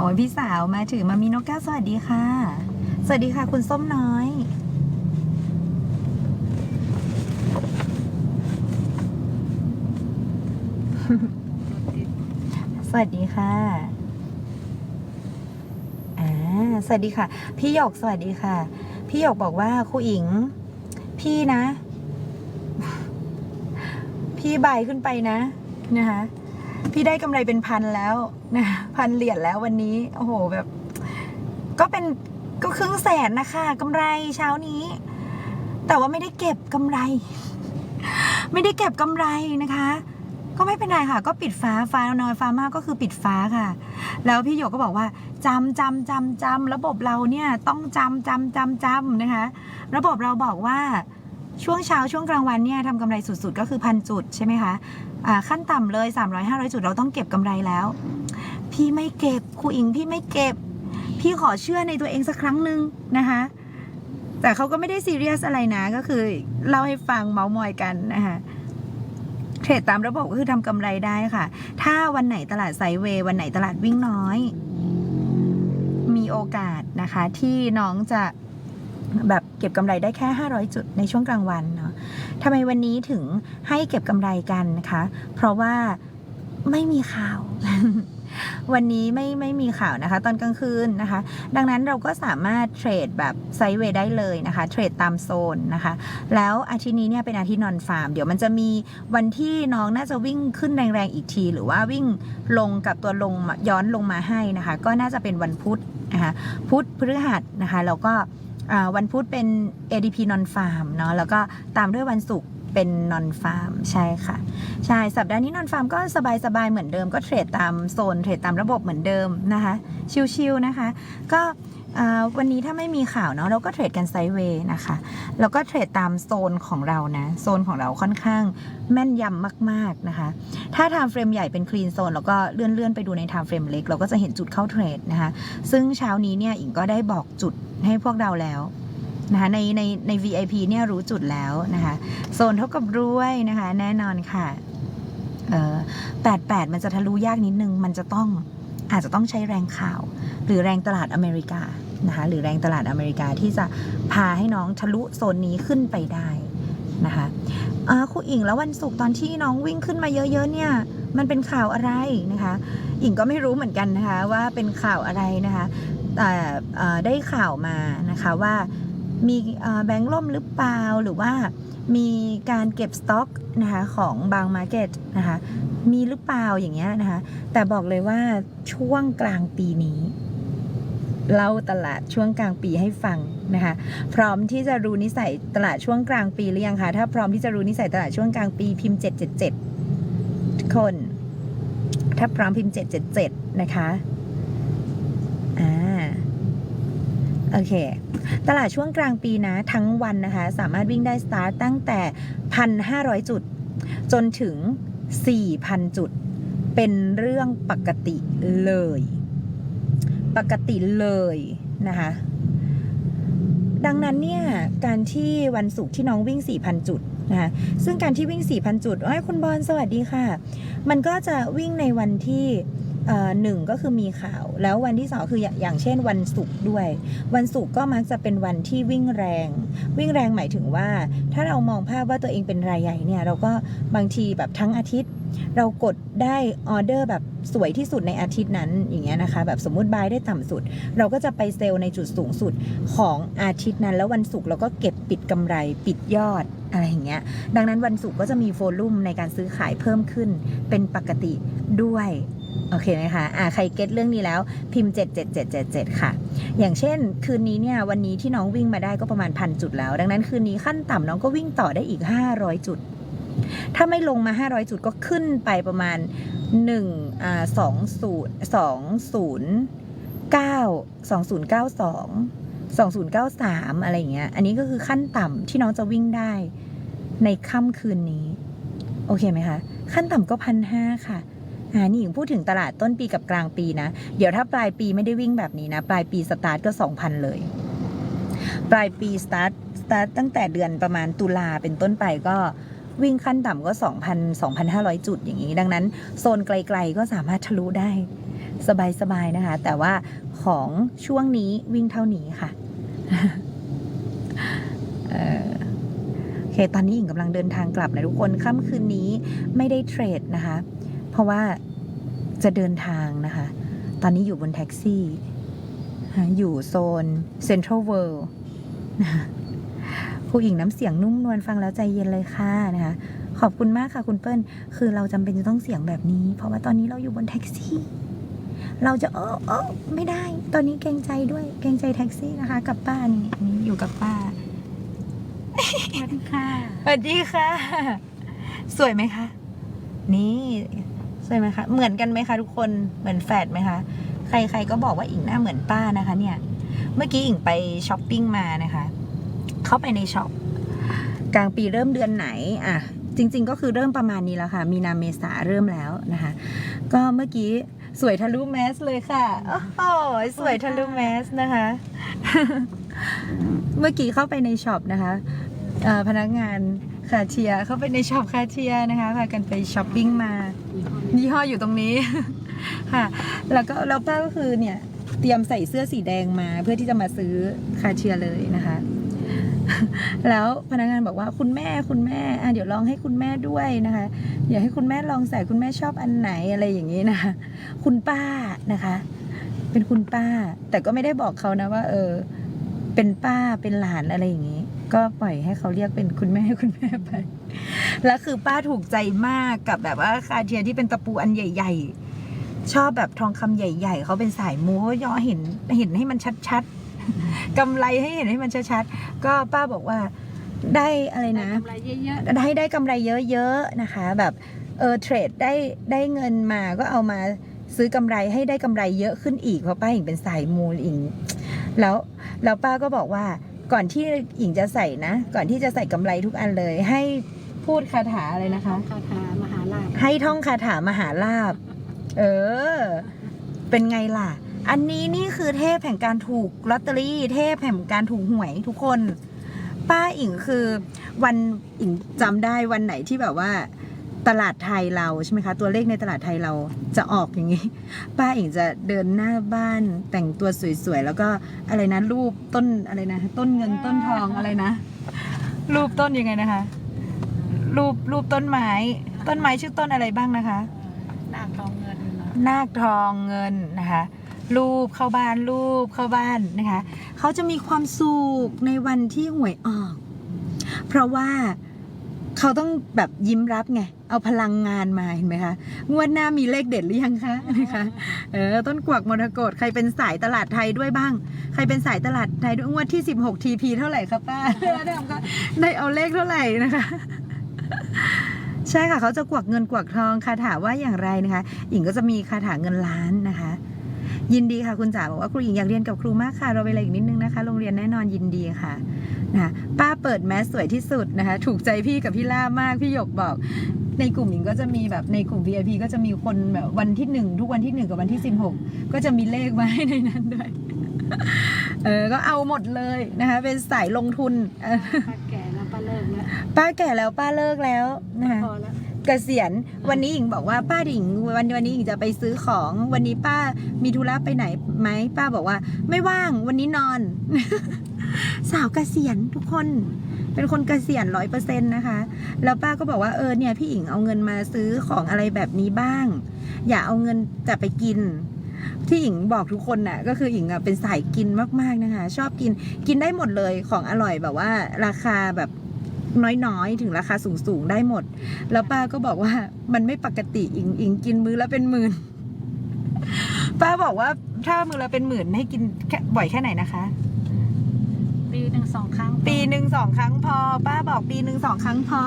อ้ยพี่สาวมาถึงมามีนกแก้วสวัสดีค่ะ สวัสดีค่ะ คุณส้มน้อย สวัสดีค่ะอ่าสวัสดีค่ะ พี่หยกสวัสดีค่ะ พี่หยกบอกว่าครูอิง พี่นะ พี่ใบขึ้นไปนะนะคะ พี่ได้กำไรเป็นพันแล้วนะพันเหรียญแล้ววันนี้ โอ้โหแบบ ก็เป็นก็ครึ่งแสนนะคะกำไรเช้านี้ แต่ว่าไม่ได้เก็บกำไร ไม่ได้เก็บกำไรนะคะ ก็ไม่เป็นไรค่ะ ก็ปิดฟ้าฟ้านอยฟ้ามากก็คือปิดฟ้าค่ะ แล้วพี่หยกก็บอกว่าจำจำจำจำระบบเราเนี่ยต้องจำจำจำจำนะคะ ระบบเราบอกว่า ช่วงเช้าช่วงกลางวันเนี่ยทำกำไรสุดๆ ก็คือพันจุดใช่ไหมคะขั้นต่ำเลย 300 500 จุดเราต้องเก็บกำไรแล้ว พี่ไม่เก็บครูอิงพี่ไม่เก็บ พี่ขอเชื่อในตัวเองสักครั้งหนึ่งนะคะ แต่เขาก็ไม่ได้ซีเรียสอะไรนะ ก็คือเล่าให้ฟังเมาส์มอยกันนะคะเทรดตามระบบก็คือทำกำไรได้ค่ะ ถ้าวันไหนตลาดไซเวย์วันไหนตลาดวิ่งน้อย มีโอกาสนะคะที่น้องจะ แบบเก็บกำไรได้แค่ 500 จุดในช่วงกลางวันเนาะทำไมวันนี้ถึงให้เก็บกำไรกันนะคะ เพราะว่าไม่มีข่าว วันนี้ไม่ไม่มีข่าวนะคะ ตอนกลางคืนนะคะ ดังนั้นเราก็สามารถเทรดแบบไซด์เวย์ได้เลยนะคะ เทรดตามโซนนะคะ แล้วอาทิตย์นี้เนี่ยเป็นอาทิตย์นอนฟาร์ม เดี๋ยวมันจะมีวันที่น้องน่าจะวิ่งขึ้นแรงๆอีกที หรือว่าวิ่งลงกับตัวลงย้อนลงมาให้นะคะ ก็น่าจะเป็นวันพุธนะคะ พุธพฤหัสนะคะ แล้วก็ วันพุธเป็น ADP non farm เนาะแล้วก็ตามด้วยวันศุกร์เป็น non farm ใช่ค่ะ ใช่ สัปดาห์นี้ non farm ก็สบายๆ เหมือนเดิมก็เทรดตามโซน เทรดตามระบบเหมือนเดิมนะคะ ชิวๆนะคะ ก็ วันนี้ถ้าไม่มีข่าวเนาะเราก็เทรดกันไซด์เวย์นะคะแล้วก็เทรดตามโซนของเรานะ โซนของเราค่อนข้างแม่นยำมากๆนะคะ ถ้า time frame ใหญ่เป็น clean zone แล้วก็เลื่อนเลื่อนๆ ไปดูใน time frame เล็ก เราก็จะเห็นจุดเข้าเทรดนะคะ ซึ่งเช้านี้เนี่ยอิงก็ได้บอกจุดให้พวกเราแล้วนะคะในในใน VIP เนี่ยรู้จุดแล้วนะคะโซนเท่ากับรวยนะคะ แน่นอนค่ะเออแปดแปดมันจะทะลุยากนิดนึงมันจะต้อง อาจจะต้องใช้แรงข่าว หรือแรงตลาดอเมริกานะคะหรือแรงตลาดอเมริกาที่จะพาให้น้องทะลุโซนนี้ขึ้นไปได้นะคะครูอิงแล้ววันศุกร์ตอนที่น้องวิ่งขึ้นมาเยอะๆเนี่ยมันเป็นข่าวอะไรนะคะอิงก็ไม่รู้เหมือนกันนะคะว่าเป็นข่าวอะไรนะคะแต่ได้ข่าวมานะคะว่ามีแบงค์ล่มหรือเปล่าหรือว่า มีการเก็บสต็อกนะคะของบางมาร์เก็ตนะคะมีหรือเปล่าอย่างเงี้ยนะคะ แต่บอกเลยว่าช่วงกลางปีนี้เล่าตลาดช่วงกลางปีให้ฟังนะคะ พร้อมที่จะรู้นิสัยตลาดช่วงกลางปีหรือยังคะถ้าพร้อมที่จะรู้นิสัยตลาดช่วงกลางปีพิมพ์ 777ทุกคน ถ้าพร้อมพิมพ์ 777 นะคะอ่า โอเค ตลาดช่วงกลางปีนะ ทั้งวันนะคะ สามารถวิ่งได้สตาร์ตตั้งแต่ 1,500 จุด จนถึง 4,000 จุด เป็นเรื่องปกติเลย ปกติเลยนะคะ ดังนั้นเนี่ย การที่วันศุกร์ที่น้องวิ่ง 4,000 จุดนะคะซึ่งการที่วิ่ง 4,000 จุด โอ้ยคุณบอลสวัสดีค่ะ มันก็จะวิ่งในวันที่ หนึ่งก็คือมีข่าว แล้ววันที่สองคืออย่างเช่นวันศุกร์ด้วย วันศุกร์ก็มักจะเป็นวันที่วิ่งแรง วิ่งแรงหมายถึงว่า ถ้าเรามองภาพว่าตัวเองเป็นรายใหญ่เนี่ยเราก็บางทีแบบทั้งอาทิตย์ เรากดได้ออเดอร์แบบสวยที่สุดในอาทิตย์นั้นอย่างเงี้ยนะคะ แบบสมมุติบายได้ต่ำสุด เราก็จะไปเซลล์ในจุดสูงสุดของอาทิตย์นั้น แล้ววันศุกร์เราก็เก็บปิดกำไรปิดยอดอะไรอย่างเงี้ย ดังนั้นวันศุกร์ก็จะมีโฟลุ่มในการซื้อขายเพิ่มขึ้นเป็นปกติด้วย โอเคไหมคะอ่าใครเก็ตเรื่องนี้แล้วพิมพ์ 77777 ค่ะ อย่างเช่น คืนนี้เนี่ยวันนี้ที่น้องวิ่งมาได้ก็ประมาณพันจุดแล้ว ดังนั้นคืนนี้ขั้นต่ำน้องก็วิ่งต่อได้อีก 500 จุด ถ้าไม่ลงมา 500 จุดก็ขึ้นไปประมาณ1อ่า20 20 9 2092 2093 อะไรอย่างเงี้ย อันนี้ก็คือขั้นต่ำที่น้องจะวิ่งได้ในค่ำคืนนี้ โอเคไหมคะ ขั้นต่ำก็พันห้าค่ะ อ่านี่หญิงพูดถึงตลาดต้นปีกับกลางปีนะ เดี๋ยวถ้าปลายปีไม่ได้วิ่งแบบนี้นะ ปลายปีสตาร์ทก็2,000 เลย ปลายปีสตาร์ทสตาร์ทตั้งแต่เดือนประมาณตุลาเป็นต้นไปก็วิ่งขั้นต่ำก็ 2,000 2,500 จุดอย่างนี้ ดังนั้นโซนไกลๆก็สามารถทะลุได้สบายๆนะคะ แต่ว่าของช่วงนี้วิ่งเท่านี้ค่ะเออโอเค ตอนนี้หญิงกำลังเดินทางกลับนะทุกคน ค่ำคืนนี้ไม่ได้เทรดนะคะ เพราะว่าจะเดินทางนะคะ ตอนนี้อยู่บนแท็กซี่ อยู่โซนเซ็นทรัลเวิลด์ผู้หญิงน้ำเสียงนุ่มนวลฟังแล้วใจเย็นเลยค่ะนะคะ ขอบคุณมากค่ะคุณเปิ้ล คือเราจำเป็นจะต้องเสียงแบบนี้ เพราะว่าตอนนี้เราอยู่บนแท็กซี่ เราจะเออเออไม่ได้ ตอนนี้เกรงใจด้วย เกรงใจแท็กซี่นะคะ กับป้านี่นี่อยู่กับป้าสวัสดีค่ะสวัสดีค่ะ สวยไหมคะ นี่ สวยไหมคะเหมือนกันไหมคะทุกคนเหมือนแฝดไหมคะใครๆก็บอกว่าอิงหน้าเหมือนป้านะคะ เนี่ย เมื่อกี้อิงไปช้อปปิ้งมานะคะ เข้าไปในช็อปกลางปีเริ่มเดือนไหนอะจริง ๆ ก็คือเริ่มประมาณนี้แล้วค่ะ มีนาเมษาเริ่มแล้วนะคะ ก็เมื่อกี้สวยทะลุแมสเลยค่ะโอ้โหสวยทะลุแมสนะคะ เมื่อกี้เข้าไปในช็อปนะคะเอ่อพนักงานคาเชียร์เข้าไปในช็อปคาเชียร์นะคะพากันไปช้อปปิ้งมา ยี่ห้ออยู่ตรงนี้ ค่ะ แล้วก็แล้วป้าก็คือเนี่ย เตรียมใส่เสื้อสีแดงมา เพื่อที่จะมาซื้อคาเชียเลยนะคะ แล้วพนักงานบอกว่าคุณแม่คุณแม่อะเดี๋ยวลองให้คุณแม่ด้วยนะคะอยากให้คุณแม่ลองใส่คุณแม่ชอบอันไหนอะไรอย่างนี้นะคะคุณป้านะคะ เป็นคุณป้า แต่ก็ไม่ได้บอกเขานะว่า เออ เป็นป้าเป็นหลานอะไรอย่างนี้ ก็ปล่อยให้เขาเรียกเป็นคุณแม่คุณแม่ไป แล้วคือป้าถูกใจมากกับแบบว่าคาเทียที่เป็นตะปูอันใหญ่ ๆ ชอบแบบทองคำใหญ่ ๆ เขาเป็นสายมูเขาย่อเห็นเห็นให้มันชัดๆกำไรให้เห็นให้มันชัดๆก็ป้าบอกว่าได้อะไรนะกำไรเยอะได้ได้กำไรเยอะๆนะคะ แบบเออเทรดได้ได้เงินมาก็เอามาซื้อกำไรให้ได้กำไรเยอะขึ้นอีกเพราะป้าอิงเป็นสายมูลอิง แล้วแล้วป้าก็บอกว่า ก่อนที่อิงจะใส่นะ ก่อนที่จะใส่กำไรทุกอันเลย ให้พูดคาถาอะไรๆนะคะ คาถามหาลาภให้ท่องคาถามหาลาบ เออ เป็นไงล่ะ อันนี้นี่คือเทพแห่งการถูกลอตเตอรี่ เทพแห่งการถูกหวยทุกคน ป้าอิงคือวันอิงจำได้วันไหนที่แบบว่า ตลาดไทยเราใช่ไหมคะ ตัวเลขในตลาดไทยเราจะออกอย่างนี้ ป้าอิงจะเดินหน้าบ้านแต่งตัวสวยๆ แล้วก็อะไรนะรูปต้นอะไรนะ ต้นเงินต้นทองอะไรนะ รูปต้นยังไงนะคะ รูปรูปต้นไม้ ต้นไม้ชื่อต้นอะไรบ้างนะคะหน้าทองเงินนะนาคทองเงินนะคะรูปเข้าบ้านรูปเข้าบ้านนะคะ เขาจะมีความสุขในวันที่หวยออก เพราะว่า เขาต้องแบบยิ้มรับไง เอาพลังงานมาเห็นไหมคะ งวดหน้ามีเลขเด็ดหรือยังคะนะคะ เออ ต้นกวักมรกตใครเป็นสายตลาดไทยด้วยบ้าง ใครเป็นสายตลาดไทยด้วยงวดที่ 16 TP เท่าไหร่คะป้าได้เอาได้เอาเลขเท่าไหร่นะคะใช่ค่ะเขาจะกวักเงินกวักทองคาถาว่าอย่างไรนะคะหญิงก็จะมีคาถาเงินล้านนะคะ ยินดีค่ะคุณจ๋าบอกว่าครูหญิงอยากเรียนกับครูมากค่ะ เราเวลาอีกนิดนึงนะคะ โรงเรียนแน่นอนยินดีค่ะ นะป้าเปิดแมสสวยที่สุดนะคะ ถูกใจพี่กับพี่ล่ามากพี่หยกบอก ในกลุ่มหญิงก็จะมีแบบในกลุ่ม VIP ก็จะมีคนแบบวันที่หนึ่งทุกวันที่หนึ่งกับวันที่สิบหกก็จะมีเลขมาให้ในนั้นด้วยเออก็เอาหมดเลยนะคะ เป็นสายลงทุนเออป้าแก่แล้วป้าเลิกแล้วป้าแก่แล้วป้าเลิกแล้วนะคะพอแล้วเกษียณวันนี้หญิงบอกว่าป้าหญิงวันวันนี้หญิงจะไปซื้อของวันนี้ป้ามีธุระไปไหนไหมป้าบอกว่า ไม่ว่างวันนี้นอน สาวกเกษียณทุกคน เป็นคนเกษียณร้อยเปอร์เซ็นต์นะคะ แล้วป้าก็บอกว่าเออเนี่ยพี่หญิงเอาเงินมาซื้อของอะไรแบบนี้บ้าง อย่าเอาเงินแต่ไปกินที่หญิงบอกทุกคนน่ะก็คือหญิงอะเป็นสายกินมากๆนะคะ ชอบกินกินได้หมดเลยของอร่อยแบบว่า ราคาแบบน้อยๆ ถึงราคาสูงๆ ได้หมด แล้วป้าก็บอกว่ามันไม่ปกติอิงอิงกินมื้อละเป็นหมื่น ป้าบอกว่าถ้ามื้อละเป็นหมื่นให้กินบ่อยแค่ไหนนะคะ ปีหนึ่งสองครั้งปีหนึ่งสองครั้งพอ ป้าบอกปีหนึ่งสองครั้งพอ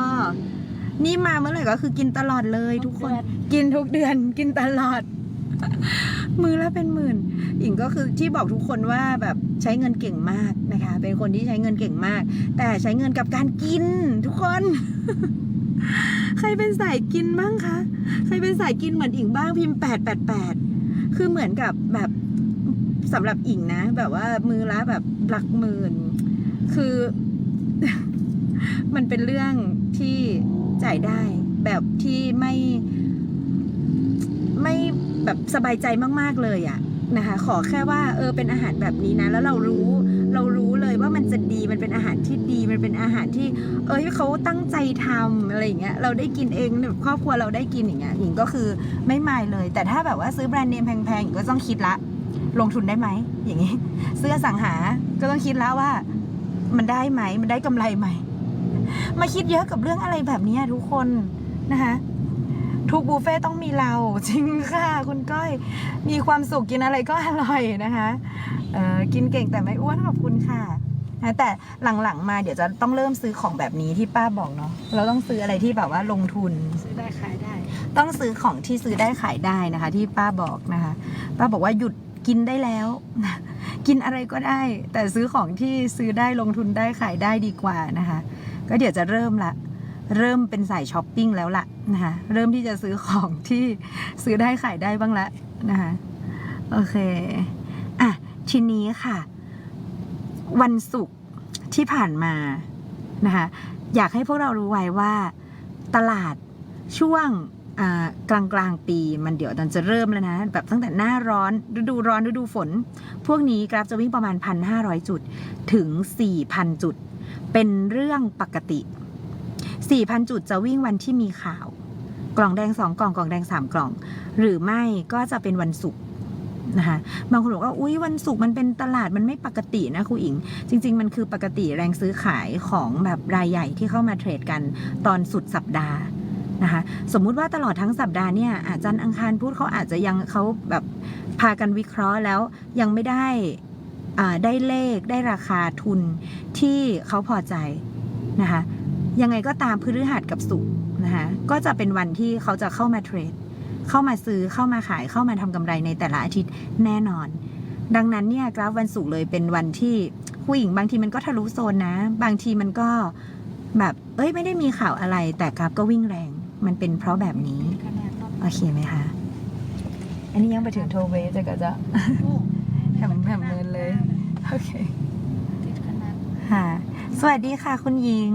นี่มาเมื่อไหร่ก็คือกินตลอดเลยทุกคน กินทุกเดือนกินตลอด มือละเป็นหมื่นหญิงก็คือที่บอกทุกคนว่าแบบใช้เงินเก่งมากนะคะ เป็นคนที่ใช้เงินเก่งมาก แต่ใช้เงินกับการกินทุกคน ใครเป็นสายกินบ้างคะ ใครเป็นสายกินเหมือนอิงบ้างพิมพ์แปดแปดแปดคือเหมือนกับแบบสำหรับอิงนะ แบบว่ามือละแบบหลักหมื่น คือ มันเป็นเรื่องที่จ่ายได้แบบที่ไม่ไม่แบบสบายใจมากๆเลยอะนะคะ ขอแค่ว่าเออเป็นอาหารแบบนี้นะ แล้วเรารู้เรารู้เลยว่ามันจะดีมันเป็นอาหารที่ดีมันเป็นอาหารที่ เอ้ยเขาตั้งใจทำอะไรอย่างเงี้ยเราได้กินเองแบบครอบครัวเราได้กินอย่างเงี้ยหญิงก็คือไม่มายเลย แต่ถ้าแบบว่าซื้อแบรนด์เนมแพงๆก็ต้องคิดละ ลงทุนได้ไหมอย่างงี้ ซื้ออสังหาก็ต้องคิดแล้วว่า มันได้ไหม มันได้กำไรไหม มาคิดเยอะกับเรื่องอะไรแบบเนี้ยทุกคนนะคะทุกบุฟเฟ่ต้องมีเราจริงค่ะ คุณก้อย มีความสุขกินอะไรก็อร่อยนะคะเออกินเก่งแต่ไม่อ้วนขอบคุณค่ะนะแต่หลังๆมาเดี๋ยวจะต้องเริ่มซื้อของแบบนี้ที่ป้าบอกเนาะเราต้องซื้ออะไรที่แบบว่าลงทุนซื้อได้ขายได้ ต้องซื้อของที่ซื้อได้ขายได้นะคะ ที่ป้าบอกนะคะ ป้าบอกว่าหยุด กินได้แล้ว กินอะไรก็ได้ แต่ซื้อของที่ซื้อได้ลงทุนได้ขายได้ดีกว่านะคะ ก็เดี๋ยวจะเริ่มละ เริ่มเป็นสายช้อปปิ้งแล้วละนะคะเริ่มที่จะซื้อของที่ซื้อได้ขายได้บ้างละนะคะโอเคอะทีนี้ค่ะ วันศุกร์ที่ผ่านมานะคะอยากให้พวกเรารู้ไว้ว่าตลาดช่วง กลางกลางปีมันเดี๋ยวมันจะเริ่มแล้วนะ แบบตั้งแต่หน้าร้อนฤดูร้อนฤดูฝน พวกนี้กราฟจะวิ่งประมาณ 1,500 จุดถึง 4,000 จุด เป็นเรื่องปกติ 4,000 จุดจะวิ่งวันที่มีข่าว กล่องแดง 2 กล่องกล่องแดง 3 กล่อง หรือไม่ก็จะเป็นวันศุกร์นะคะบางคนบอกว่าอุ้ยวันศุกร์มันเป็นตลาดมันไม่ปกตินะครูอิง จริง ๆ มันคือปกติแรงซื้อขายของแบบรายใหญ่ที่เข้ามาเทรดกันตอนสุดสัปดาห์ นะคะ สมมุติว่าตลอดทั้งสัปดาห์เนี่ยอาจารย์อังคารพูดเขาอาจจะยังเขาแบบพากันวิเคราะห์แล้วยังไม่ได้ได้เลขได้ราคาทุนที่เขาพอใจนะคะยังไงก็ตามพฤหัสกับศุกร์นะคะก็จะเป็นวันที่เขาจะเข้ามาเทรด เข้ามาซื้อเข้ามาขายเข้ามาทำกำไรในแต่ละอาทิตย์แน่นอน ดังนั้นเนี่ยกราฟวันศุกร์เลยเป็นวันที่ผู้หญิงบางทีมันก็ทะลุโซนนะ บางทีมันก็แบบ เอ้ยไม่ได้มีข่าวอะไรแต่กราฟก็วิ่งแรง มันเป็นเพราะแบบนี้ โอเคไหมคะ อันนี้ยังไปถึงโทเวสก็จะโอ้แหมแหมเมินเลย โอเคค่ะสวัสดีค่ะคุณหญิง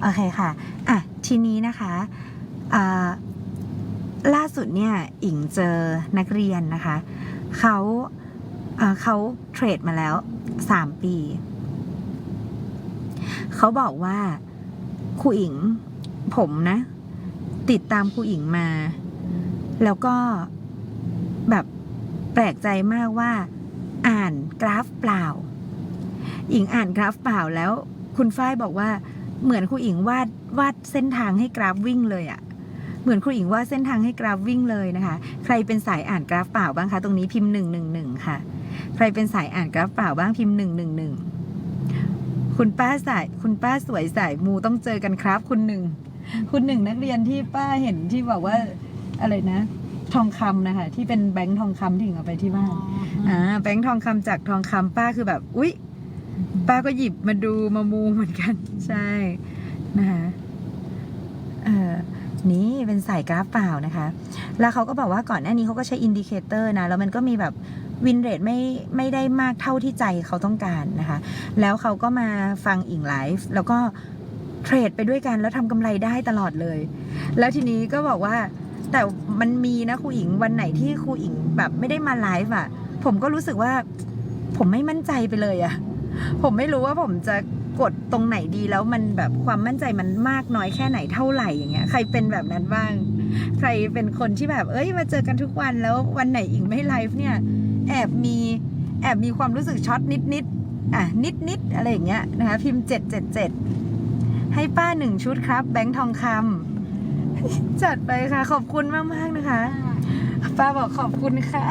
โอเคค่ะ อะ ทีนี้นะคะอ่าล่าสุดเนี่ยอิงเจอนักเรียนนะคะเขาเขาเทรดมาแล้วสามปี เขาบอกว่าครูอิงผมนะ ติดตามครูอิงมา แล้วก็แบบแปลกใจมากว่า อ่านกราฟเปล่าอิงอ่านกราฟเปล่าแล้ว คุณฝ้ายบอกว่า เหมือนครูอิงวาดวาดเส้นทางให้กราฟวิ่งเลยอะ่ะเหมือนครูอิงวาดเส้นทางให้กราฟวิ่งเลยนะคะ ใครเป็นสายอ่านกราฟเปล่าบ้างคะตรงนี้พิมพ์หนึ่งหนึ่งหนึ่งค่ะ ใครเป็นสายอ่านกราฟเปล่าบ้างพิมพ์หนึ่งหนึ่งหนึ่งคุณป้าสายคุณป้าสวยสายมูต้องเจอกันครับคุณหนึ่ง คุณหนึ่งนักเรียนที่ป้าเห็นที่บอกว่าอะไรนะ ทองคำนะคะที่เป็นแบงค์ทองคำที่อิงเอาไปที่บ้านอ่าแบงค์ทองคำจากทองคำป้าคือแบบ อุ๊ย ป้าก็หยิบมาดูมามูเหมือนกัน ใช่นะคะเออนี่เป็นสายกราฟเปล่านะคะ แล้วเขาก็บอกว่าก่อนหน้านี้เขาก็ใช้อินดิเคเตอร์นะ แล้วมันก็มีแบบวินเรทไม่ไม่ได้มากเท่าที่ใจเขาต้องการนะคะ แล้วเขาก็มาฟังอิงไลฟ์แล้วก็ เทรดไปด้วยกันแล้วทำกำไรได้ตลอดเลย แล้วทีนี้ก็บอกว่าแต่มันมีนะครูอิงวันไหนที่ครูอิงแบบไม่ได้มาไลฟ์อะ ผมก็รู้สึกว่า ผมไม่มั่นใจไปเลยอะผมไม่รู้ว่าผมจะกดตรงไหนดีแล้วมันแบบความมั่นใจมันมากน้อยแค่ไหนเท่าไหร่อย่างเงี้ย ใครเป็นแบบนั้นบ้าง ใครเป็นคนที่แบบ เอ้ย มาเจอกันทุกวันแล้ววันไหนอิงไม่ไลฟ์เนี่ย แอบมีแอบมีความรู้สึกช็อตนิดนิดๆอะนิดนิดๆอะไรอย่างเงี้ยนะคะพิมพ์เจ็ดเจ็ดเจ็ด ให้ป้าหนึ่งชุดครับ แบงค์ทองคำจัดไปค่ะ ขอบคุณมากมากๆนะคะ ป้าบอกขอบคุณค่ะ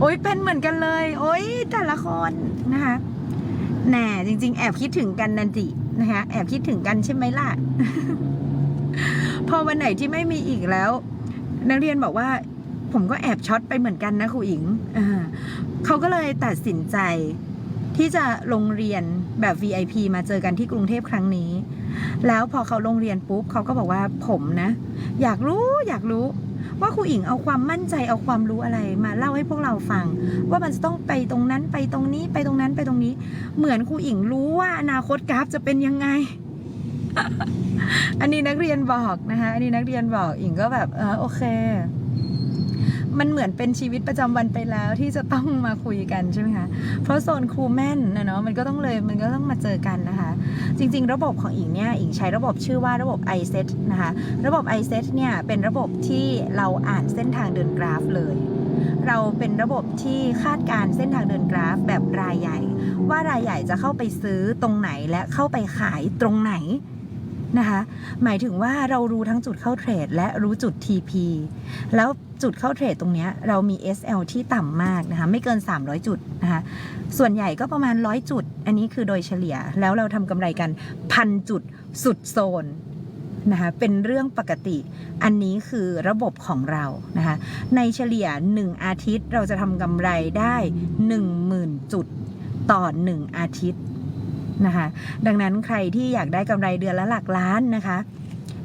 โอ้ยเป็นเหมือนกันเลย โอ้ยแต่ละคนนะคะแหน่จริง ๆ แอบคิดถึงกันนันจินะคะแอบคิดถึงกันใช่ไหมล่ะ พอวันไหนที่ไม่มีอีกแล้ว นักเรียนบอกว่า ผมก็แอบช็อตไปเหมือนกันนะครูอิงอ่าเขาก็เลยตัดสินใจที่จะลงเรียน แบบ VIP มาเจอกันที่กรุงเทพครั้งนี้ แล้วพอเขาลงเรียนปุ๊บเขาก็บอกว่าผมนะ อยากรู้อยากรู้ว่าครูอิงเอาความมั่นใจเอาความรู้อะไรมาเล่าให้พวกเราฟัง ว่ามันจะต้องไปตรงนั้นไปตรงนี้ไปตรงนั้นไปตรงนี้ เหมือนครูอิงรู้ว่าอนาคตกราฟจะเป็นยังไง อันนี้นักเรียนบอกนะคะ อันนี้นักเรียนบอกอิงก็แบบเออโอเค มันเหมือนเป็นชีวิตประจำวันไปแล้วที่จะต้องมาคุยกันใช่ไหมคะ เพราะโซนครูแม่นนะเนาะมันก็ต้องเลยมันก็ต้องมาเจอกันนะคะ จริง ๆ ระบบของอิงเนี่ยอิงใช้ระบบชื่อว่าระบบ iSet นะคะ ระบบ iSet เนี่ยเป็นระบบที่เราอ่านเส้นทางเดินกราฟเลย เราเป็นระบบที่คาดการเส้นทางเดินกราฟแบบรายใหญ่ ว่ารายใหญ่จะเข้าไปซื้อตรงไหนและเข้าไปขายตรงไหน นะคะหมายถึงว่าเรารู้ทั้งจุดเข้าเทรด และรู้จุด TP แล้วจุดเข้าเทรดตรงเนี้ยเรามี SL ที่ต่ำมากนะคะไม่เกิน 300 จุดนะคะส่วนใหญ่ก็ประมาณ 100 จุด อันนี้คือโดยเฉลี่ยแล้วเราทำกำไรกันพันจุดสุดโซนนะคะเป็นเรื่องปกติอันนี้คือระบบของเรานะคะในเฉลี่ย 1 อาทิตย์เราจะทำกำไรได้ 10,000 จุดต่อ 1 อาทิตย์ นะคะ ดังนั้นใครที่อยากได้กำไรเดือนละหลักล้านนะคะ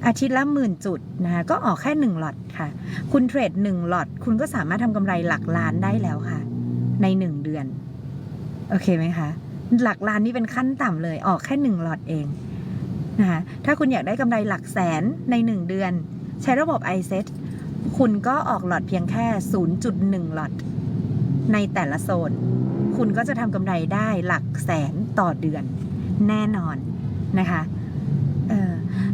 อาทิตย์ละหมื่นจุดนะคะก็ออกแค่1หลอดค่ะ คุณเทรด1หลอดคุณก็สามารถทำกำไรหลักล้านได้แล้วค่ะ ใน 1 เดือน โอเคไหมคะ หลักล้านนี่เป็นขั้นต่ำเลยออกแค่1หลอดเองนะคะถ้าคุณอยากได้กำไรหลักแสนใน 1 เดือน ใช้ระบบ iSet คุณก็ออกหลอดเพียงแค่ 0.1 หลอดในแต่ละโซน คุณก็จะทำกำไรได้หลักแสนต่อเดือน แน่นอนนะคะเออ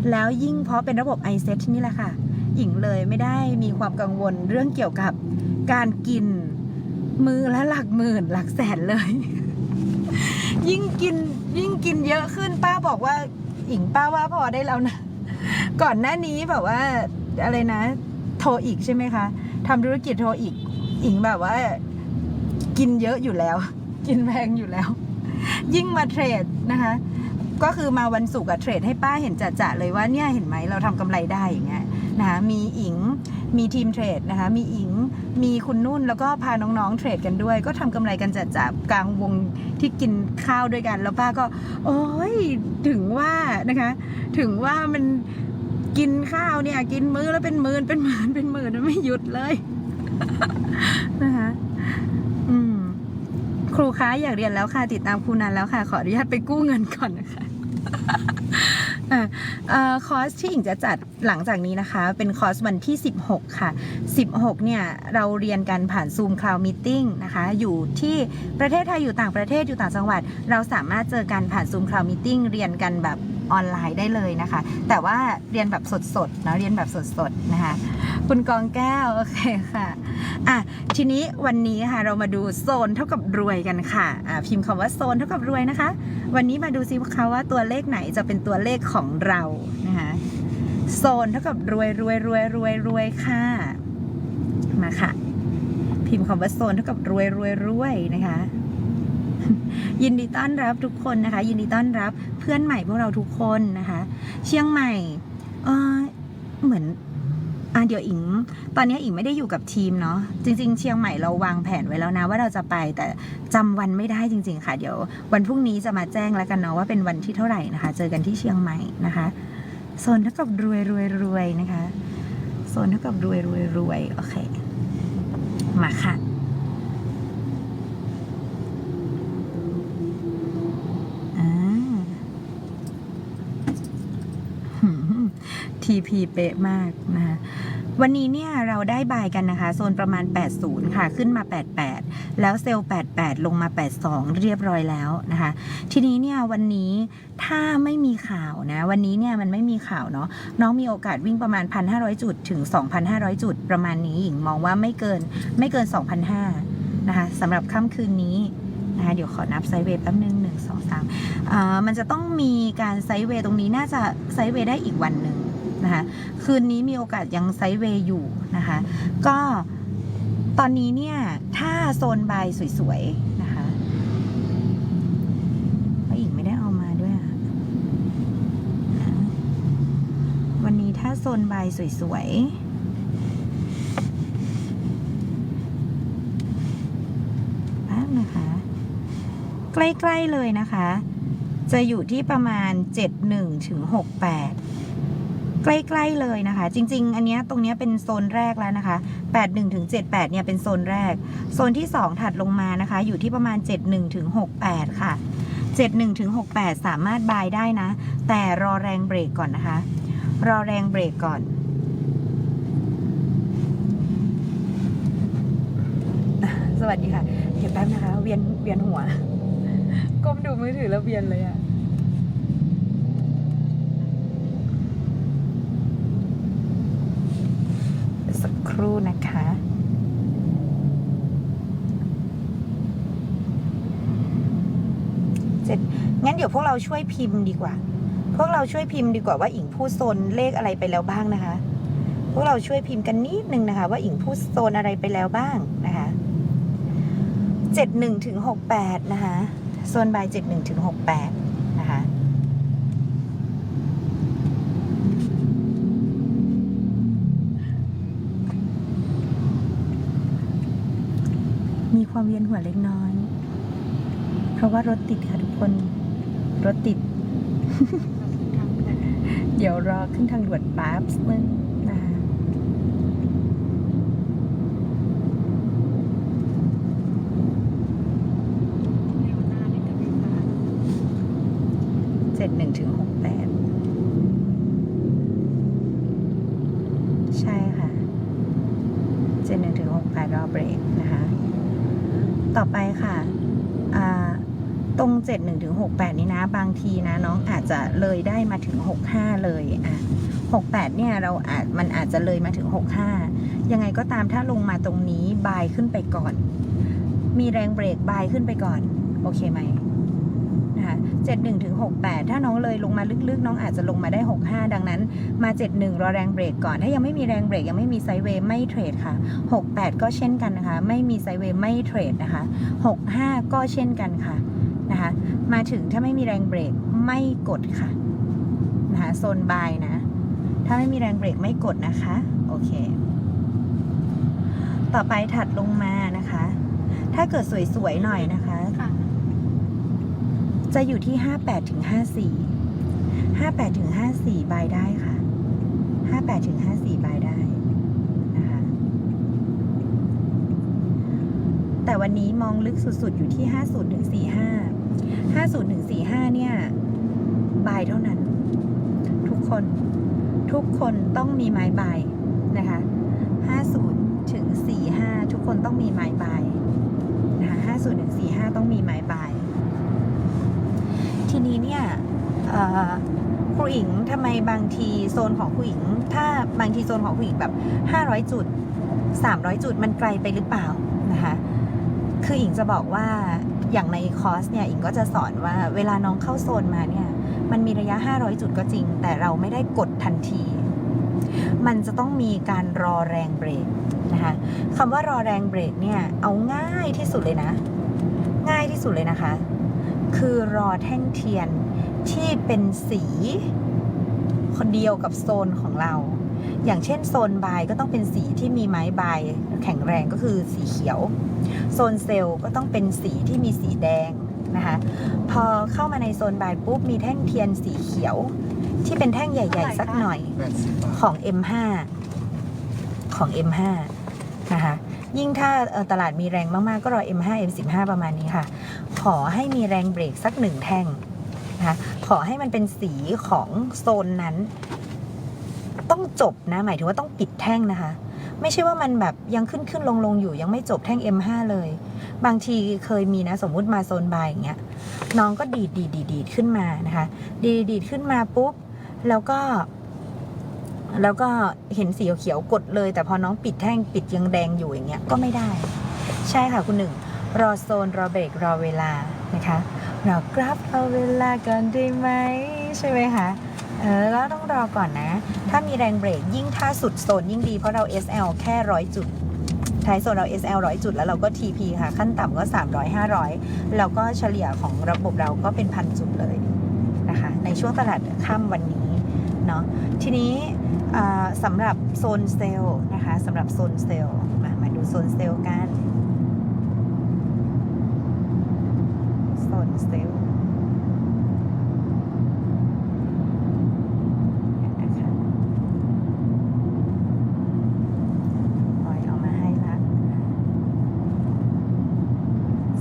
แล้วยิ่งเพราะเป็นระบบ iSet นี่แหละค่ะหญิงเลยไม่ได้มีความกังวลเรื่องเกี่ยวกับการกินมือละหลักหมื่นหลักแสนเลย ยิ่งกินยิ่งกินเยอะขึ้นป้าบอกว่าหญิงป้าว่าพอได้แล้วนะ ก่อนหน้านี้แบบว่าอะไรนะ โทรอีกใช่ไหมคะทำธุรกิจโทรอีกหญิงแบบว่า กินเยอะอยู่แล้ว กินแพงอยู่แล้ว ยิ่งมาเทรดนะคะ ก็คือมาวันศุกร์อะเทรดให้ป้าเห็นจะๆเลยว่าเนี่ยเห็นไหมเราทำกำไรได้อย่างเงี้ยนะคะมีอิงมีทีมเทรดนะคะ มีอิงมีคุณนุ่นแล้วก็พาน้องๆเทรดกันด้วย ก็ทำกำไรกันจะๆกลางวงที่กินข้าวด้วยกัน แล้วป้าก็ โอ้ยถึงว่านะคะ ถึงว่ามันกินข้าวเนี่ย กินมื้อแล้วเป็นหมื่นเป็นหมื่นเป็นหมื่นมันไม่หยุดเลยนะคะ ครูคะอยากเรียนแล้วค่ะ ติดตามครูนานแล้วค่ะ ขออนุญาตไปกู้เงินก่อนนะคะออคอร์สที่หญิงจะจัดหลังจากนี้นะคะ เป็นคอร์สวันที่ 16 ค่ะ 16 เนี่ย เราเรียนกันผ่าน Zoom Cloud Meeting นะคะ อยู่ที่ประเทศไทยอยู่ต่างประเทศอยู่ต่างจังหวัด เราสามารถเจอกันผ่าน Zoom Cloud Meeting เรียนกันแบบ ออนไลน์ได้เลยนะคะ แต่ว่าเรียนแบบสดๆเนะเรียนแบบสดๆนะคะคุณกองแก้ว โอเคค่ะอะทีนี้วันนี้ค่ะเรามาดูโซนเท่ากับรวยกันค่ะอะพิมพ์คำว่าโซนเท่ากับรวยนะคะ วันนี้มาดูซิคะว่าตัวเลขไหนจะเป็นตัวเลขของเรานะคะโซนเท่ากับรวยรวยรวยรวยรวยค่ะ มาค่ะ พิมพ์คำว่าโซนเท่ากับรวยรวยรวยนะคะ ยินดีต้อนรับทุกคนนะคะ ยินดีต้อนรับเพื่อนใหม่พวกเราทุกคนนะคะ เชียงใหม่เออเหมือนอะเดี๋ยวอิง ตอนนี้อิงไม่ได้อยู่กับทีมเนาะ จริง ๆ เชียงใหม่เราวางแผนไว้แล้วนะ ว่าเราจะไปแต่จำวันไม่ได้จริง ๆ ค่ะ เดี๋ยววันพรุ่งนี้จะมาแจ้งแล้วกันเนาะว่าเป็นวันที่เท่าไหร่นะคะ เจอกันที่เชียงใหม่นะคะโซนเท่ากับรวยรวยรวยนะคะโซนเท่ากับรวยรวยรวยโอเค มาค่ะ อ่า TP เป๊ะมากนะคะวันนี้เนี่ยเราได้บายกันนะคะ โซนประมาณ 80 ค่ะ ขึ้นมา 88 แล้วเซลล์ 88 ลงมา 82 เรียบร้อยแล้วนะคะ ทีนี้เนี่ยวันนี้ถ้าไม่มีข่าวนะ วันนี้เนี่ยมันไม่มีข่าวเนาะน้องมีโอกาสวิ่งประมาณ 1,500 จุดถึง 2,500 จุดประมาณนี้หญิงมองว่าไม่เกินไม่เกิน 2,500 นะคะสำหรับค่ำคืนนี้นะคะเดี๋ยวขอนับไซเวย์แป๊บนึงหนึ่งสองสามอ่ามันจะต้องมีการไซเวย์ตรงนี้น่าจะไซเวย์ได้อีกวันหนึ่ง นะคะ คืนนี้มีโอกาสยังไซเวย์อยู่นะคะ ก็ตอนนี้เนี่ย ถ้าโซนบายสวยๆนะคะเพราะหญิงไม่ได้เอามาด้วยอะอะวันนี้ถ้าโซนบายสวยๆนะคะใกล้ ๆ เลยนะคะ จะอยู่ที่ประมาณ 71ถึง68 ใกล้ๆเลยนะคะ จริง ๆ อันเนี้ยตรงเนี้ยเป็นโซนแรกแล้วนะคะ 81ถึง78 เนี่ยเป็นโซนแรก โซนที่ 2 ถัดลงมานะคะ อยู่ที่ประมาณ 71ถึง68 ค่ะ 71ถึง68 สามารถบายได้นะ แต่รอแรงเบรกก่อนนะคะ รอแรงเบรกก่อนสวัสดีค่ะ เดี๋ยวแป๊บนะคะ เวียนเวียนหัว ก้มดูมือถือแล้วเวียนเลยอะสักค รู่นะคะ เสร็จ งั้นเดี๋ยวพวกเราช่วยพิมพ์ดีกว่า พวกเราช่วยพิมพ์ดีกว่าว่าอิงพูดโซนเลขอะไรไปแล้วบ้างนะคะ พวกเราช่วยพิมพ์กันนิดนึงนะคะ ว่าอิงพูดโซนอะไรไปแล้วบ้างนะคะเจ็ดหนึ่งถึงหกแปดนะคะ โซนบายเจ็ดหนึ่งถึงหกแปดนะ ความเวียนหัวเล็กน้อย เพราะว่ารถติดค่ะทุกคน รถติด เดี๋ยวรอขึ้นทางด่วนแป๊บนึงนะคะเร็วหน้าเลยกับเร็วหน้าเจ็ดหนึ่งถึงหกแปดใช่ค่ะเจ็ดหนึ่งถึงหกแปดรอเบรกนะคะ ต่อไปค่ะตรงเจ็ดหนึ่งถึงหกแปดนี้นะ บางทีนะน้องอาจจะเลยได้มาถึงหกห้าเลยอะหกแปดเนี่ยเราอาจมันอาจจะเลยมาถึงหกห้ายังไงก็ตามถ้าลงมาตรงนี้บายขึ้นไปก่อน มีแรงเบรกบายขึ้นไปก่อน โอเคไหม 71ถึง68 ถ้าน้องเลยลงมาลึกๆ น้องอาจจะลงมาได้ 65 ดังนั้นมา 71 รอแรงเบรกก่อน ถ้ายังไม่มีแรงเบรกยังไม่มีไซเวย์ไม่เทรดค่ะ 68 ก็เช่นกันนะคะ ไม่มีไซเวย์ไม่เทรดนะคะ 65 ก็เช่นกันค่ะนะคะ มาถึงถ้าไม่มีแรงเบรกไม่กดค่ะนะคะโซนบายนะ ถ้าไม่มีแรงเบรกไม่กดนะคะ โอเค ต่อไปถัดลงมานะคะ ถ้าเกิดสวยๆหน่อยนะคะคะ จะอยู่ที่ 58ถึง54 58ถึง54บายได้ค่ะ 58ถึง54บายได้นะคะแต่วันนี้มองลึกสุดๆ อยู่ที่ 50ถึง45 50ถึง45เนี่ยบายเท่านั้น ทุกคนทุกคนต้องมีไม้บายนะคะ50ถึง45 ทุกคนต้องมีไม้บายนะคะ50ถึง45 ต้องมีไม้บาย ทีนี้เนี่ย เอ่อครูอิงทำไมบางทีโซนของครูอิง ถ้าบางทีโซนของครูอิงแบบ 500 จุด 300 จุดมันไกลไปหรือเปล่านะคะคืออิงจะบอกว่าอย่างในคอร์สเนี่ยอิงก็จะสอนว่าเวลาน้องเข้าโซนมาเนี่ยมันมีระยะ 500 จุดก็จริง แต่เราไม่ได้กดทันที มันจะต้องมีการรอแรงเบรกนะคะคำว่ารอแรงเบรกเนี่ยเอาง่ายที่สุดเลยนะ ง่ายที่สุดเลยนะคะ คือรอแท่งเทียน ที่เป็นสีคนเดียวกับโซนของเรา อย่างเช่นโซนใบก็ต้องเป็นสีที่มีไม้ใบแข็งแรงก็คือสีเขียว โซนเซลล์ก็ต้องเป็นสีที่มีสีแดงนะคะพอเข้ามาในโซนบายปุ๊บมีแท่งเทียนสีเขียว ที่เป็นแท่งใหญ่ๆ สักหน่อยแปดสิบบาของ M5 ของ M5 นะคะยิ่งถ้าตลาดมีแรงมากๆ ก็รอ M5 M15 ประมาณนี้ค่ะ ขอให้มีแรงเบรกสักหนึ่งแท่ง นะคะขอให้มันเป็นสีของโซนนั้น ต้องจบนะ หมายถึงว่าต้องปิดแท่งนะคะ ไม่ใช่ว่ามันแบบยังขึ้นขึ้นลงลงอยู่ยังไม่จบแท่ง M5 เลย บางทีเคยมีนะ สมมุติมาโซนบายอย่างเงี้ยน้องก็ดีดดีดดีดดดขึ้นมานะคะ ดีดดีดขึ้นมาปุ๊บ แล้วก็ แล้วก็เห็นสีเขียวกดเลย แต่พอน้องปิดแท่งปิดยังแดงอยู่อย่างเงี้ยก็ไม่ได้ ใช่ค่ะคุณหนึ่งรอโซนรอเบรกรอเวลานะคะ รอกราฟรอาเวลาก่อนได้ไหมใช่ไหมคะเออแล้วต้องรอก่อนนะ ถ้ามีแรงเบรกยิ่งถ้าสุดโซนยิ่งดีเพราะเรา SL แค่ร้อยจุดท้ายโซนเรา SL ร้อยจุด แล้วเราก็ TP ค่ะ ขั้นต่ำก็ 300 500 แล้วก็เฉลี่ยของระบบเราก็เป็นพันจุดเลยนะคะ ในช่วงตลาดค่ำวันนี้เนาะทีนี้สำหรับโซนเซลล์นะคะสำหรับโซนเซลล์มามาดูโซนเซลล์กัน โซนเซลล์นะคะปล่อยเอามาให้ละ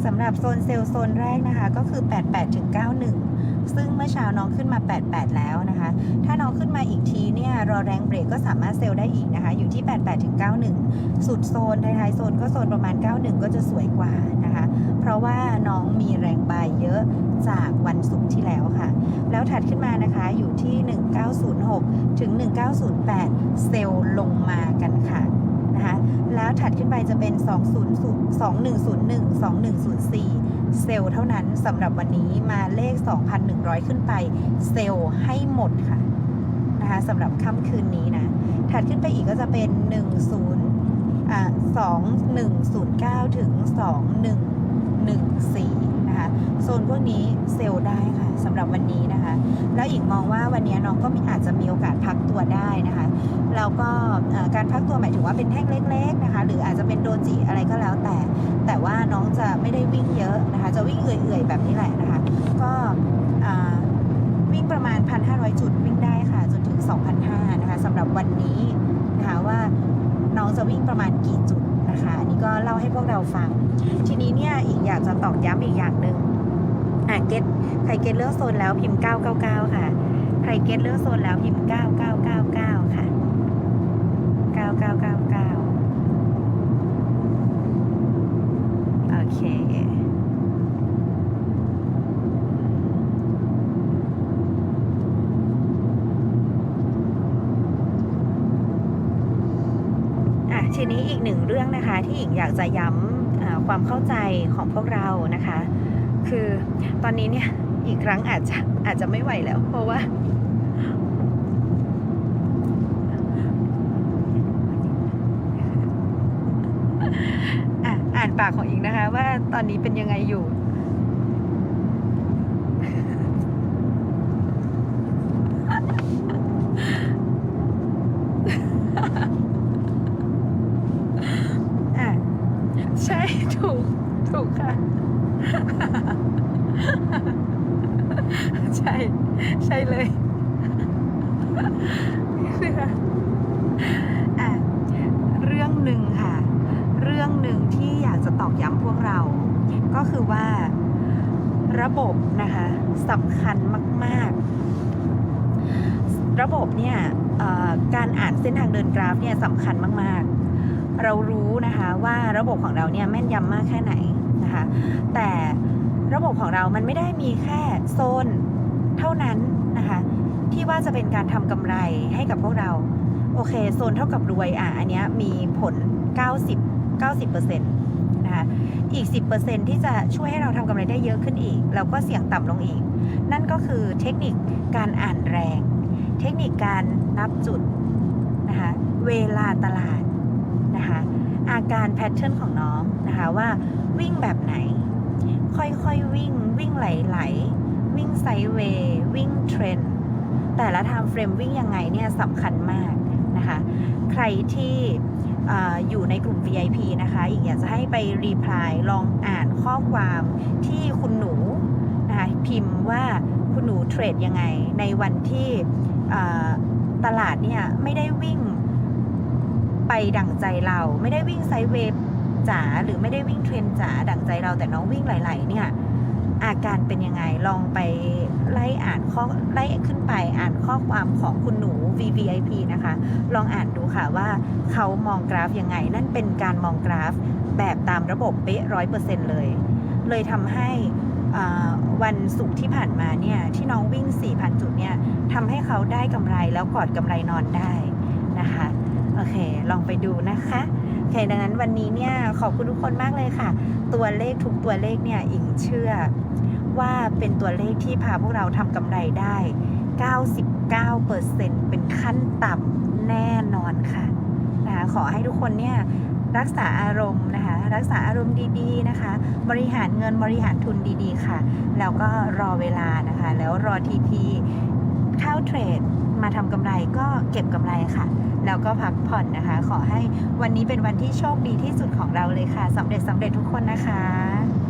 สำหรับบโซนเซลล์โซนแรกนะคะ ก็คือ 88ถึง91 ซึ่งเมื่อเช้าน้องขึ้นมา 88 แล้วนะคะ ถ้าน้องขึ้นมาอีกทีเนี่ยรอแรงเบรกก็สามารถเซลล์ได้อีกนะคะ อยู่ที่ 88ถึง91 สุดโซนท้ายๆโซนก็โซนประมาณ 91 ก็จะสวยกว่านะคะ เพราะว่าน้องมีแรงใบเยอะจากวันศุกร์ที่แล้วค่ะ แล้วถัดขึ้นมานะคะอยู่ที่ 1906 ถึง 1908 เซลล์ลงมากันค่ะนะคะ แล้วถัดขึ้นไปจะเป็น 200 2101 2104 เซลล์เท่านั้นสำหรับวันนี้มาเลข 2,100 ขึ้นไปเซลล์ให้หมดค่ะนะคะสำหรับค่ำคืนนี้นะถัดขึ้นไปอีกก็จะเป็น 10อ่า2109 ถึง 2114นะคะ โซนพวกนี้เซลล์ได้ค่ะสำหรับวันนี้นะคะ แล้วอีกมองว่าวันนี้น้องก็มีอาจจะมีโอกาสพักตัวได้นะคะแล้วก็การพักตัวหมายถึงว่าเป็นแท่งเล็กๆนะคะ หรืออาจจะเป็นโดจิอะไรก็แล้วแต่ แต่ว่าน้องจะไม่ได้วิ่งเยอะนะคะ จะวิ่งเอื่อยๆ แบบนี้แหละนะคะ ก็วิ่งประมาณ 1,500 จุดวิ่งได้ค่ะจนถึง 2,500นะคะสำหรับวันนี้นะคะว่าน้องจะวิ่งประมาณกี่จุด นะคะ อันนี้ก็เล่าให้พวกเราฟัง ทีนี้เนี่ยอีกอยากจะตอกย้ำอีกอย่างหนึ่งอะเก็ตใครเก็ตเลือกโซนแล้วพิมพ์ 999 ค่ะ ใครเก็ตเลือกโซนแล้วพิมพ์ 9999 ค่ะ 9999 โอเค อะ ทีนี้อีกหนึ่งเรื่องนะคะที่หญิงอยากจะย้ำความเข้าใจของพวกเรานะคะ คือตอนนี้เนี่ยอีกครั้งอาจจะอาจจะไม่ไหวแล้ว เพราะว่า อะอ่านปากของอิงนะคะ ว่าตอนนี้เป็นยังไงอยู่ อะ ใช่ ถูก ถูกค่ะ ใช่ ใช่เลย อะ เรื่องหนึ่งค่ะ เรื่องหนึ่งที่อยากจะตอกย้ำพวกเรา ก็คือว่าระบบนะคะสำคัญมาก ๆ ระบบเนี่ยการอ่านเส้นทางเดินกราฟเนี่ยสำคัญมาก ๆ เรารู้นะคะว่าระบบของเราเนี่ยแม่นยำมากแค่ไหนนะคะแต่ระบบของเรามันไม่ได้มีแค่โซนเท่านั้นนะคะที่ว่าจะเป็นการทำกำไรให้กับพวกเรา โอเค โซนเท่ากับรวยอะอันเนี้ยมีผล 90 90%นะคะ อีก 10%ที่จะช่วยให้เราทำกำไรได้เยอะขึ้นอีกแล้วก็เสี่ยงต่ำลงอีก นั่นก็คือเทคนิคการอ่านแรง เทคนิคการนับจุดนะคะเวลาตลาดนะคะอาการแพทเทิร์นของน้องนะคะว่าวิ่งแบบไหน ค่อยๆวิ่งวิ่งไหลๆวิ่งไซด์เวย์วิ่งเทรนแต่ละไทม์เฟรมวิ่งยังไงเนี่ยสำคัญมากนะคะใครที่ อออยู่ในกลุ่ม VIP นะคะอีกอยากจะให้ไปรีプライลองอ่านข้อความที่คุณหนูนะคะพิมพ์ว่าคุณหนูเทรดยังไง ในวันที่เอ่อตลาดเนี่ยไม่ได้วิ่งไปดั่งใจเรา ไม่ได้วิ่งไซด์เวย์จ๋าหรือไม่ได้วิ่งเทรนจ๋าดั่งใจเราแต่น้องวิ่งไหลๆเนี่ย อาการเป็นยังไง ลองไป ไล่อ่านข้อไล่ขึ้นไปอ่านข้อความของคุณหนู VVIP นะคะ ลองอ่านดูค่ะว่าเขามองกราฟยังไง นั่นเป็นการมองกราฟแบบตามระบบเป๊ะร้อยเปอร์เซ็นเลย เลยทำให้วันศุกร์ที่ผ่านมาเนี่ย ที่น้องวิ่ง 4,000 จุดเนี่ยทำให้เขาได้กำไรแล้วกอดกำไรนอนได้นะคะ โอเค ลองไปดูนะคะโอเคดังนั้นวันนี้เนี่ย ขอบคุณทุกคนมากเลยค่ะ ตัวเลขทุกตัวเลขเนี่ย อิงเชื่อ ว่าเป็นตัวเลขที่พาพวกเราทำกำไรได้ 99%เป็นขั้นต่ำแน่นอนค่ะนะคะขอให้ทุกคนเนี่ยรักษาอารมณ์นะคะรักษาอารมณ์ดีๆนะคะ บริหารเงินบริหารทุนดีๆค่ะ แล้วก็รอเวลานะคะ แล้วรอทีพีเข้าเทรดมาทำกำไรก็เก็บกำไรค่ะ แล้วก็พักผ่อนนะคะ ขอให้วันนี้เป็นวันที่โชคดีที่สุดของเราเลยค่ะสำเร็จสำเร็จทุกคนนะคะ